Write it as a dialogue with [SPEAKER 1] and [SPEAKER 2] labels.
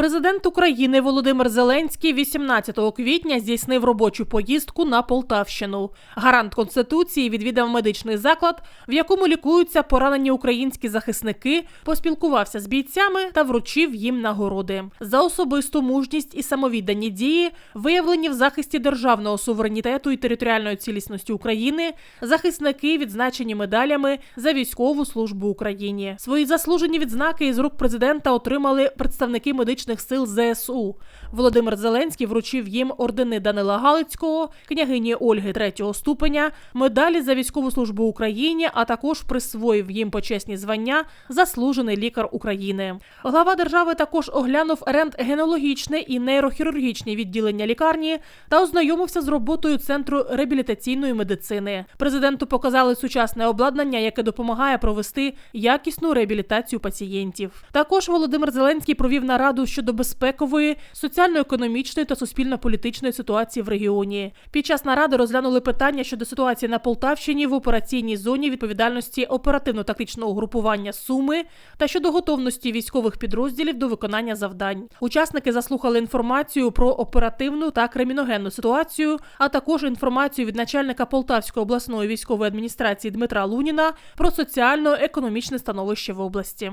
[SPEAKER 1] Президент України Володимир Зеленський 18 квітня здійснив робочу поїздку на Полтавщину. Гарант конституції відвідав медичний заклад, в якому лікуються поранені українські захисники, поспілкувався з бійцями та вручив їм нагороди за особисту мужність і самовіддані дії, виявлені в захисті державного суверенітету і територіальної цілісності України. Захисники відзначені медалями за військову службу Україні. Свої заслужені відзнаки із рук президента отримали представники медичних сил ЗСУ. Володимир Зеленський вручив їм ордени Данила Галицького, княгині Ольги третього ступеня, медалі за військову службу Україні, а також присвоїв їм почесні звання Заслужений лікар України. Глава держави також оглянув рентгенологічне і нейрохірургічне відділення лікарні та ознайомився з роботою центру реабілітаційної медицини. Президенту показали сучасне обладнання, яке допомагає провести якісну реабілітацію пацієнтів. Також Володимир Зеленський провів нараду щодо безпекової, соціально-економічної та суспільно-політичної ситуації в регіоні. Під час наради розглянули питання щодо ситуації на Полтавщині в операційній зоні відповідальності оперативно-тактичного групування Суми та щодо готовності військових підрозділів до виконання завдань. Учасники заслухали інформацію про оперативну та криміногенну ситуацію, а також інформацію від начальника Полтавської обласної військової адміністрації Дмитра Луніна про соціально-економічне становище в області.